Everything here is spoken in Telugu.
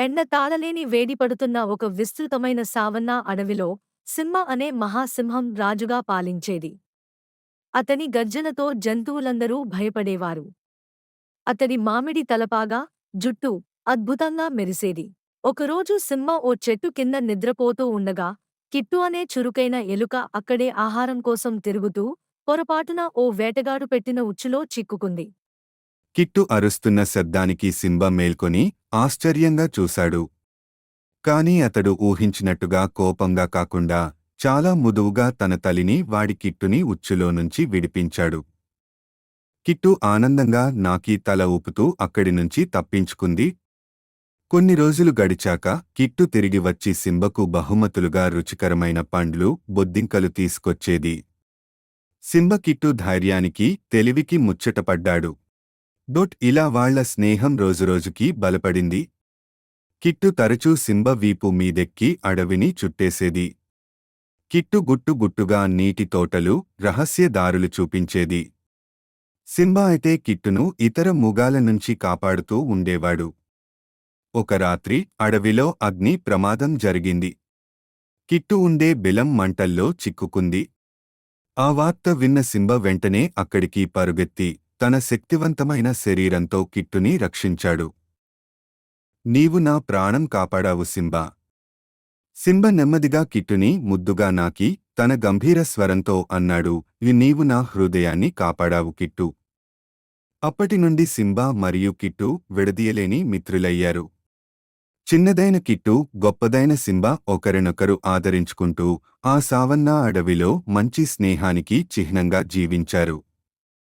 ఎండ తాళలేని వేడిపడుతున్న ఒక విస్తృతమైన సావన్నా అడవిలో సింహ అనే మహాసింహం రాజుగా పాలించేది. అతని గర్జనతో జంతువులందరూ భయపడేవారు. అతడి మామిడి తలపాగా జుట్టు అద్భుతంగా మెరిసేది. ఒకరోజు సింహ ఓ చెట్టు కింద నిద్రపోతూ ఉండగా కిట్టు అనే చురుకైన ఎలుక అక్కడే ఆహారం కోసం తిరుగుతూ పొరపాటున ఓ వేటగాడు పెట్టిన ఉచ్చులో చిక్కుకుంది. కిట్టు అరుస్తున్న శబ్దానికి సింబ మేల్కొని ఆశ్చర్యంగా చూశాడు. కాని అతడు ఊహించినట్టుగా కోపంగా కాకుండా చాలా ముదువుగా తన తలిని వాడి కిట్టుని ఉచ్చులో నుంచి విడిపించాడు. కిట్టు ఆనందంగా నాకీ తల ఊపుతూ అక్కడి నుంచి తప్పించుకుంది. కొన్ని రోజులు గడిచాక కిట్టు తిరిగి వచ్చి సింబకు బహుమతులుగా రుచికరమైన పండ్లు బొద్దింకలు తీసుకొచ్చేది. సింబ కిట్టు ధైర్యానికి తెలివికి ముచ్చటపడ్డాడు. డొట్ ఇలా వాళ్ళ స్నేహం రోజురోజుకీ బలపడింది. కిట్టు తరచూ సింబ వీపు మీదెక్కి అడవిని చుట్టేసేది. కిట్టు గుట్టు గుట్టుగా నీటి తోటలు రహస్య దారులు చూపించేది. సింబ అయితే కిట్టును ఇతర ముగాల నుంచి కాపాడుతూ ఉండేవాడు. ఒక రాత్రి అడవిలో అగ్ని ప్రమాదం జరిగింది. కిట్టు ఉండే బిలం మంటల్లో చిక్కుకుంది. ఆ వార్త విన్న సింబ వెంటనే అక్కడికి పరుగెత్తి తన శక్తివంతమైన శరీరంతో కిట్టుని రక్షించాడు. నీవు నా ప్రాణం కాపాడావు సింబా. సింబ నెమ్మదిగా కిట్టుని ముద్దుగా నాకి తన గంభీర స్వరంతో అన్నాడు నీవు నా హృదయాన్ని కాపాడావు కిట్టు. అప్పటి నుండి సింబా మరియు కిట్టు విడదీయలేని మిత్రులయ్యారు. చిన్నదైన కిట్టు గొప్పదైన సింబా ఒకరినొకరు ఆదరించుకుంటూ ఆ సావన్నా అడవిలో మంచి స్నేహానికి చిహ్నంగా జీవించారు.